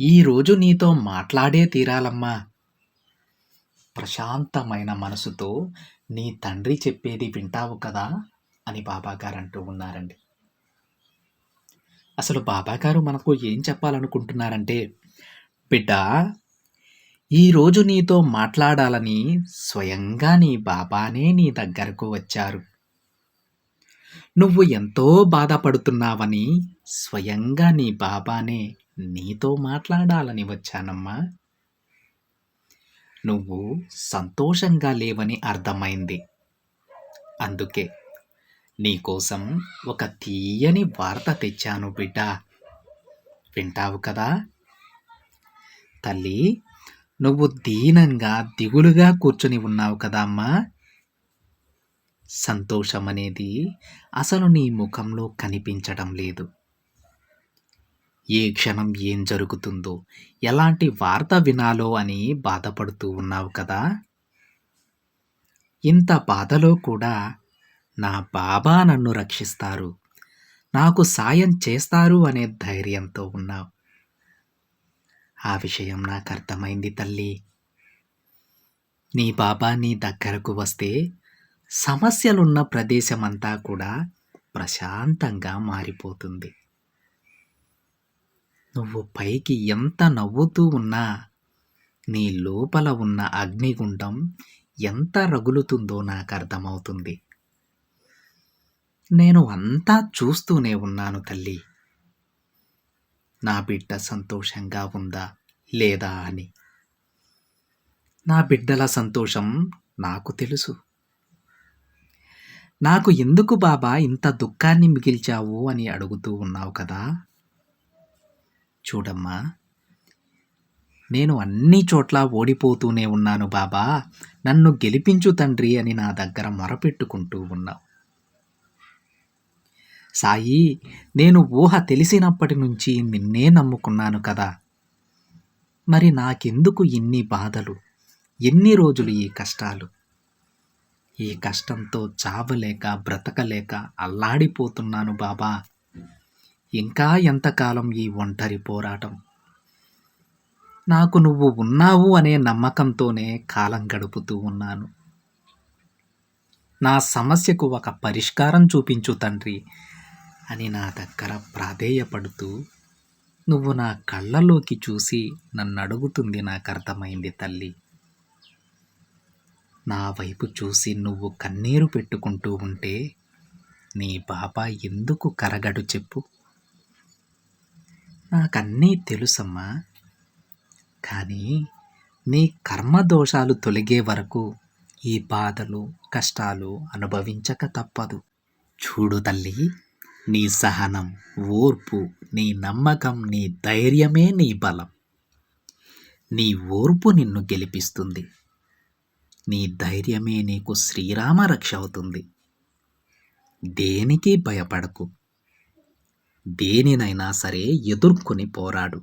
ఈరోజు నీతో మాట్లాడే తీరాలమ్మా. ప్రశాంతమైన మనసుతో నీ తండ్రి చెప్పేది వింటావు కదా అని బాబాగారు అంటూ ఉన్నారండి. అసలు బాబాగారు మనకు ఏం చెప్పాలనుకుంటున్నారంటే బిడ్డ ఈరోజు నీతో మాట్లాడాలని స్వయంగా నీ బాబానే నీ దగ్గరకు వచ్చారు. నువ్వు ఎంతో బాధపడుతున్నావని స్వయంగా నీ బాబానే నీతో మాట్లాడాలని వచ్చానమ్మా. నువ్వు సంతోషంగా లేవని అర్థమైంది. అందుకే నీకోసం ఒక తీయని వార్త తెచ్చాను బిడ్డ. వింటావు కదా? తల్లి నువ్వు దీనంగా దిగులుగా కూర్చొని ఉన్నావు కదా అమ్మా. సంతోషం అనేది అసలు నీ ముఖంలో కనిపించడం లేదు. ఏ క్షణం ఏం జరుగుతుందో ఎలాంటి వార్త వినాలో అని బాధపడుతూ ఉన్నావు కదా? ఇంత బాధలో కూడా నా బాబా నన్ను రక్షిస్తారు. నాకు సాయం చేస్తారు అనే ధైర్యంతో ఉన్నావు. ఆ విషయం నాకు అర్థమైంది తల్లి. నీ బాబా నీ దగ్గరకు వస్తే సమస్యలున్న ప్రదేశమంతా కూడా ప్రశాంతంగా మారిపోతుంది. నువ్వు పైకి ఎంత నవ్వుతూ ఉన్నా నీ లోపల ఉన్న అగ్నిగుండం ఎంత రగులుతుందో నాకు అర్థమవుతుంది. నేను అంతా చూస్తూనే ఉన్నాను తల్లి. నా బిడ్డ సంతోషంగా ఉందా లేదా అని. నా బిడ్డల సంతోషం నాకు తెలుసు. నాకు ఎందుకు బాబా ఇంత దుఃఖాన్ని మిగిల్చావు అని అడుగుతూ ఉన్నావు కదా? చూడమ్మా. నేను అన్ని చోట్ల ఓడిపోతూనే ఉన్నాను బాబా. నన్ను గెలిపించు తండ్రి అని నా దగ్గర మొరపెట్టుకుంటూ ఉన్నావు. సాయి నేను ఊహ తెలిసినప్పటి నుంచి నిన్నే నమ్ముకున్నాను కదా. మరి నాకెందుకు ఇన్ని బాధలు? ఎన్ని రోజులు ఈ కష్టాలు? ఈ కష్టంతో చావలేక బ్రతకలేక అల్లాడిపోతున్నాను బాబా. ఇంకా ఎంతకాలం ఈ ఒంటరి పోరాటం? నాకు నువ్వు ఉన్నావు అనే నమ్మకంతోనే కాలం గడుపుతూ ఉన్నాను. నా సమస్యకు ఒక పరిష్కారం చూపించు తండ్రి అని నా దగ్గర ప్రాధేయపడుతూ నువ్వు నా కళ్ళలోకి చూసి నన్ను అడుగుతుంది నాకు అర్థమైంది తల్లి. నా వైపు చూసి నువ్వు కన్నీరు పెట్టుకుంటూ ఉంటే నీ బాబా ఎందుకు కరగడు చెప్పు. నాకన్నీ తెలుసమ్మా. కానీ నీ కర్మ దోషాలు తొలగే వరకు ఈ బాధలు కష్టాలు అనుభవించక తప్పదు. చూడు తల్లి నీ సహనం ఓర్పు నీ నమ్మకం నీ ధైర్యమే నీ బలం. నీ ఓర్పు నిన్ను గెలిపిస్తుంది. నీ ధైర్యమే నీకు శ్రీరామ రక్ష అవుతుంది. దేనికి భయపడకు? దేనినైనా సరే ఎదుర్కొని పోరాడు.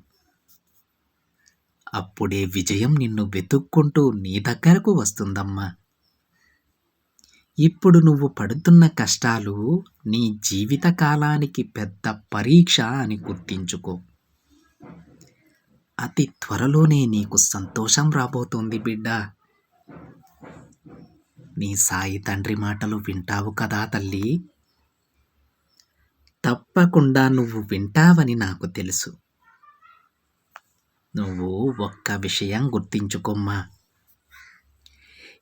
అప్పుడే విజయం నిన్ను వెతుక్కుంటూ నీ దగ్గరకు వస్తుందమ్మా. ఇప్పుడు నువ్వు పడుతున్న కష్టాలు నీ జీవిత కాలానికి పెద్ద పరీక్ష అని గుర్తించుకో. అతి త్వరలోనే నీకు సంతోషం రాబోతోంది బిడ్డ. నీ సాయి తండ్రి మాటలు వింటావు కదా తల్లి. తప్పకుండా నువ్వు వింటావని నాకు తెలుసు. నువ్వు ఒక్క విషయం గుర్తించుకోమ్మా.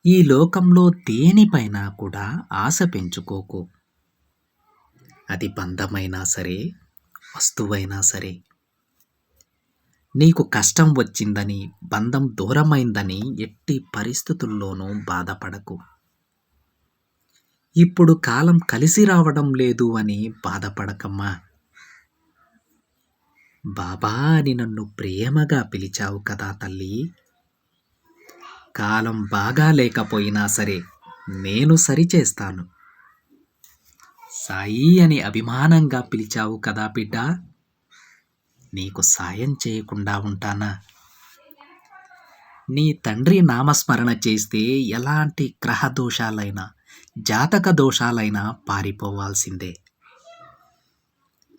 ఈ లోకంలో దేనిపైన కూడా ఆశ పెంచుకోకు. అది బంధమైనా సరే వస్తువైనా సరే. నీకు కష్టం వచ్చిందని బంధం దూరమైందని ఎట్టి పరిస్థితుల్లోనూ బాధపడకు. ఇప్పుడు కాలం కలిసి రావడం లేదు అని బాధపడకమ్మా. బాబా అని నన్ను ప్రేమగా పిలిచావు కదా తల్లి. కాలం బాగా లేకపోయినా సరే నేను సరిచేస్తాను. సాయి అని అభిమానంగా పిలిచావు కదా బిడ్డ. నీకు సాయం చేయకుండా ఉంటానా? నీ తండ్రి నామస్మరణ చేస్తే ఎలాంటి గ్రహ దోషాలైనా జాతక దోషాలైనా పారిపోవాల్సిందే.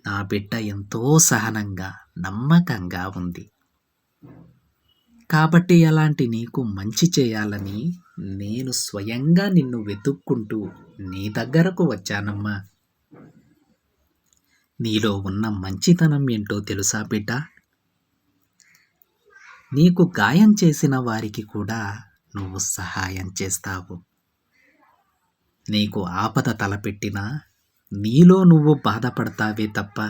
నా బిడ్డ ఎంతో సహనంగా నమ్మకంగా ఉంది. కాబట్టి అలాంటి నీకు మంచి చేయాలని నేను స్వయంగా నిన్ను వెతుక్కుంటూ నీ దగ్గరకు వచ్చానమ్మా. నీలో ఉన్న మంచితనం ఏంటో తెలుసా బిడ్డ? నీకు గాయం చేసిన వారికి కూడా నువ్వు సహాయం చేస్తావు. నీకు ఆపద తలపెట్టినా నీలో నువ్వు బాధపడతావే తప్ప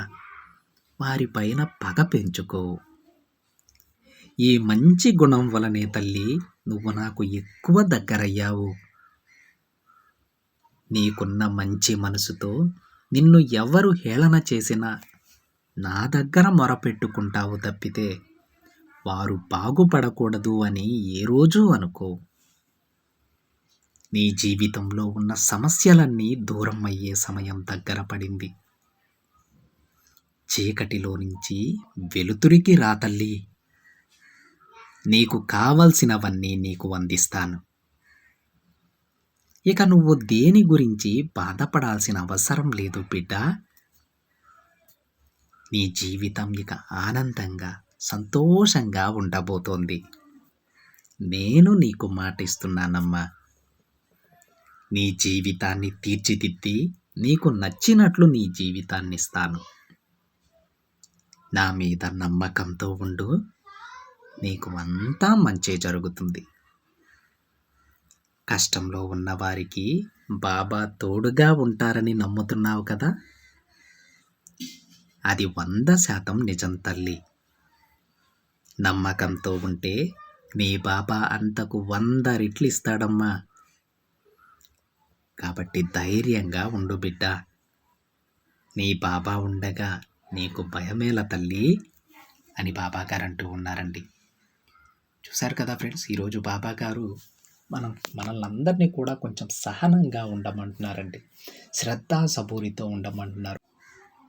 వారిపైన పగ పెంచుకోవు ఈ మంచి గుణం వలనే తల్లి నువ్వు నాకు ఎక్కువ దగ్గరయ్యావు. నీకున్న మంచి మనసుతో నిన్ను ఎవరు హేళన చేసినా నా దగ్గర మొరపెట్టుకుంటావు తప్పితే వారు బాగుపడకూడదు అని ఏ రోజూ అనుకో. నీ జీవితంలో ఉన్న సమస్యలన్నీ దూరం అయ్యే సమయం దగ్గర పడింది. చీకటిలో నుంచి వెలుతురికి రాతల్లి నీకు కావలసినవన్నీ నీకు అందిస్తాను. ఇక నువ్వు దేని గురించి బాధపడాల్సిన అవసరం లేదు బిడ్డ. నీ జీవితం ఇక ఆనందంగా సంతోషంగా ఉండబోతోంది. నేను నీకు మాటిస్తున్నానమ్మా. నీ జీవితాన్ని తీర్చిదిద్ది నీకు నచ్చినట్లు నీ జీవితాన్ని ఇస్తాను. నా మీద నమ్మకంతో ఉండు. నీకు అంతా మంచి జరుగుతుంది. కష్టంలో ఉన్నవారికి బాబా తోడుగా ఉంటారని నమ్ముతున్నావు కదా? అది వంద శాతం నిజం తల్లి. నమ్మకంతో ఉంటే నీ బాబా అంతకు వంద రెట్లు ఇస్తాడమ్మా. కాబట్టి ధైర్యంగా ఉండు బిడ్డ. నీ బాబా ఉండగా నీకు భయమేల తల్లి అని బాబా గారు అంటూ ఉన్నారండి. చూశారు కదా ఫ్రెండ్స్ ఈరోజు బాబా గారు మనం మనల్ని అందరినీ కూడా కొంచెం సహనంగా ఉండమంటున్నారండి. శ్రద్ధ సబూరితో ఉండమంటున్నారు.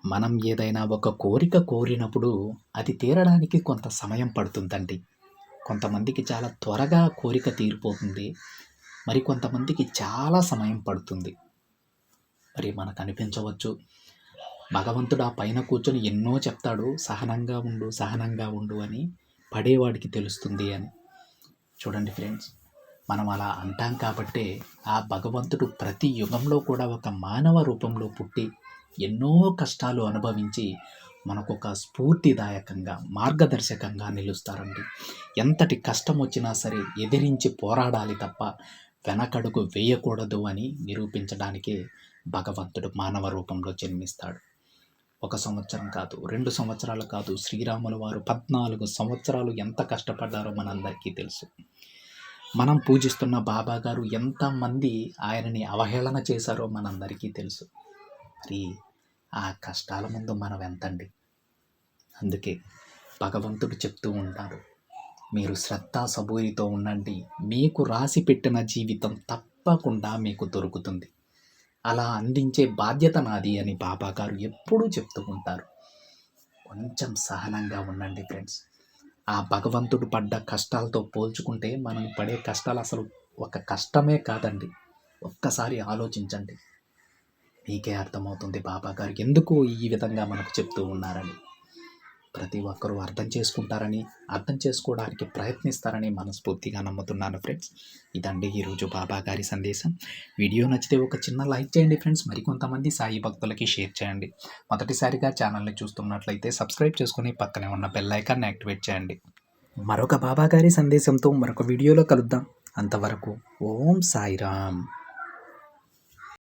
మనం ఏదైనా ఒక కోరిక కోరినప్పుడు అది తీరడానికి కొంత సమయం పడుతుందండి. కొంతమందికి చాలా త్వరగా కోరిక తీరిపోతుంది. మరి కొంతమందికి చాలా సమయం పడుతుంది. మరి మనకు అనిపించవచ్చు. భగవంతుడు ఆ పైన కూర్చొని ఎన్నో చెప్తాడు. సహనంగా ఉండు సహనంగా ఉండు అని పడేవాడికి తెలుస్తుంది అని. చూడండి ఫ్రెండ్స్ మనం అలా అంటాం కాబట్టే ఆ భగవంతుడు ప్రతి యుగంలో కూడా ఒక మానవ రూపంలో పుట్టి ఎన్నో కష్టాలు అనుభవించి మనకు ఒక స్ఫూర్తిదాయకంగా మార్గదర్శకంగా నిలుస్తారండి. ఎంతటి కష్టం వచ్చినా సరే ఎదిరించి పోరాడాలి తప్ప వెనకడుగు వేయకూడదు అని నిరూపించడానికి భగవంతుడు మానవ రూపంలో జన్మిస్తాడు. ఒక సంవత్సరం కాదు రెండు సంవత్సరాలు కాదు శ్రీరాముల వారు పద్నాలుగు సంవత్సరాలు ఎంత కష్టపడ్డారో మనందరికీ తెలుసు. మనం పూజిస్తున్న బాబా గారు ఎంతమంది ఆయనని అవహేళన చేశారో మనందరికీ తెలుసు. మరి ఆ కష్టాల ముందు మనం ఎంతండి? అందుకే భగవంతుడు చెప్తూ ఉంటారు మీరు శ్రద్ధ సబూరితో ఉండండి. మీకు రాసి పెట్టిన జీవితం తప్పకుండా మీకు దొరుకుతుంది. అలా అందించే బాధ్యత నాది అని బాబా గారు ఎప్పుడూ చెప్తూ ఉంటారు. కొంచెం సహనంగా ఉండండి ఫ్రెండ్స్. ఆ భగవంతుడు పడ్డ కష్టాలతో పోల్చుకుంటే మనం పడే కష్టాలు అసలు ఒక కష్టమే కాదండి. ఒక్కసారి ఆలోచించండి. మీకే అర్థమవుతుంది బాబా గారు ఎందుకు ఈ విధంగా మనకు చెప్తూ ఉన్నారని. ప్రతి ఒక్కరూ అర్థం చేసుకుంటారని అర్థం చేసుకోవడానికి ప్రయత్నిస్తారని మనస్ఫూర్తిగా నమ్ముతున్నాను ఫ్రెండ్స్. ఇదండి ఈరోజు బాబా గారి సందేశం. వీడియో నచ్చితే ఒక చిన్న లైక్ చేయండి ఫ్రెండ్స్. మరికొంతమంది సాయి భక్తులకి షేర్ చేయండి. మొదటిసారిగా ఛానల్ని చూస్తున్నట్లయితే సబ్స్క్రైబ్ చేసుకుని పక్కనే ఉన్న బెల్ ఐకాన్ని యాక్టివేట్ చేయండి. మరొక బాబా గారి సందేశంతో మరొక వీడియోలో కలుద్దాం. అంతవరకు ఓం సాయిరామ్.